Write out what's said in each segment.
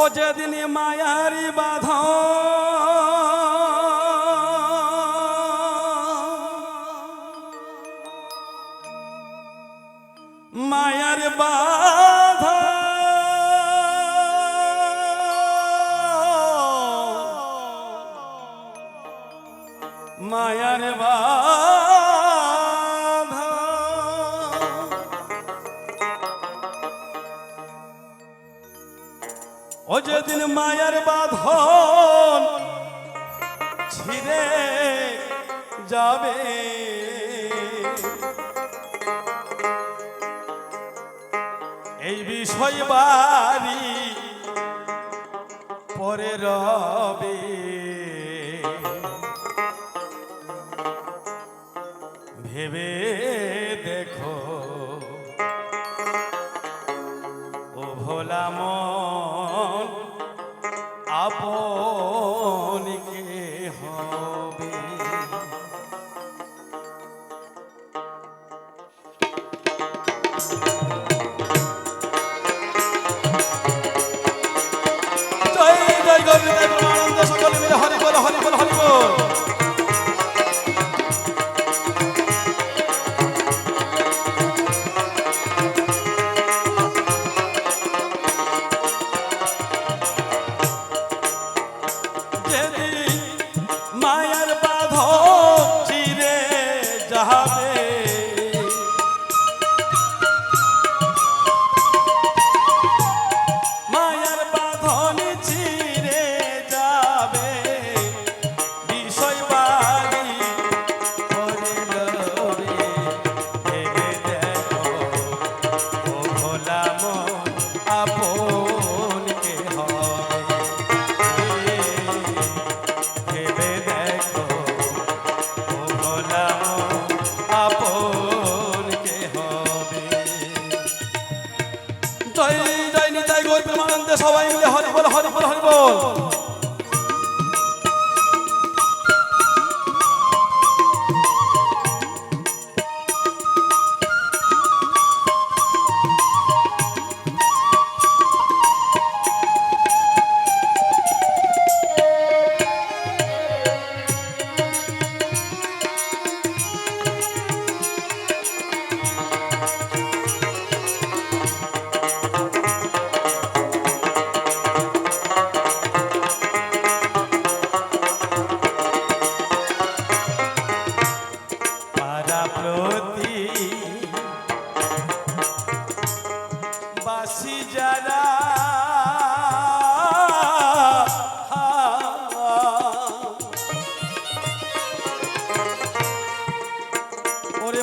ও যেদিন মায়ারি বাধ। মায়ার বাধ। মায়ার বাধ। ও যেদিন মায়ের বাঁধন ছিঁড়ে যাবে। এই বিষয় বাড়ি পরে রবে। ভেবে দেখো, ও ভোলা মন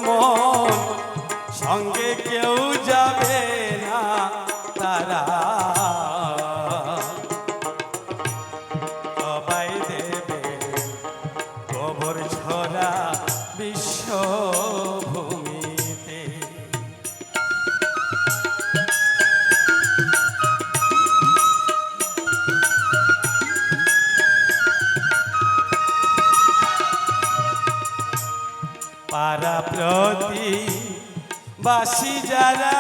মন। সঙ্গে কেউ প্রতি বাসি যারা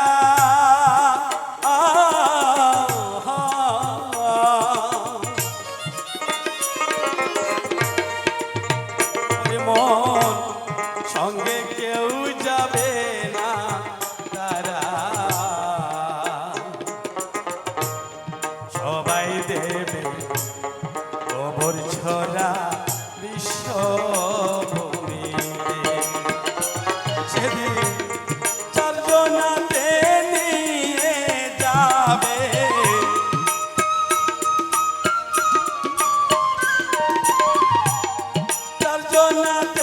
আল্লাহ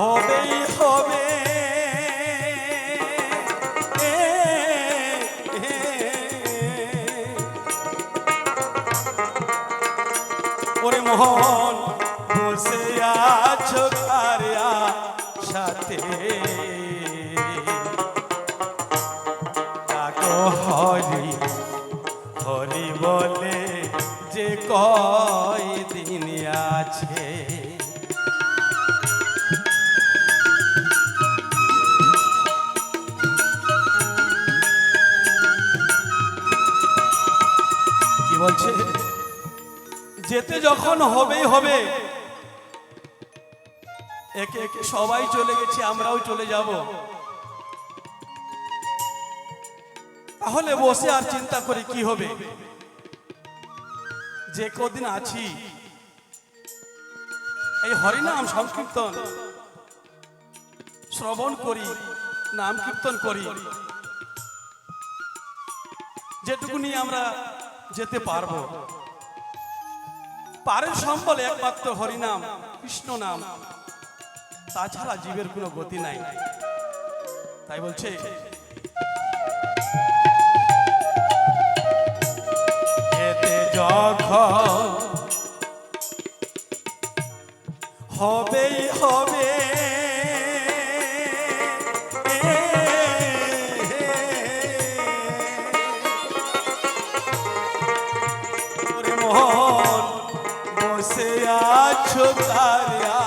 হবেই হবে। ওরে মোহন, বসে আছো কারিয়া সাথে। হরি হরি বলে যে কয় দিন আছে। বলছে, যেতে যখন হবেই হবে। একে একে সবাই চলে গেছে, আমরাও চলে যাব। তাহলে বসে আর চিন্তা করি কি হবে? যে কদিন আছি। এই হরিনাম সংকীর্তন। শ্রবণ করি, নাম কীর্তন করি। যেটুকু নিয়ে আমরা যেতে পারব। পারের সম্বল একমাত্র হরিনাম, কৃষ্ণ নাম। তাছাড়া জীবের কোনো গতি নাই। তাই বলছে, এতে হবেই হবে আছো তারিয়া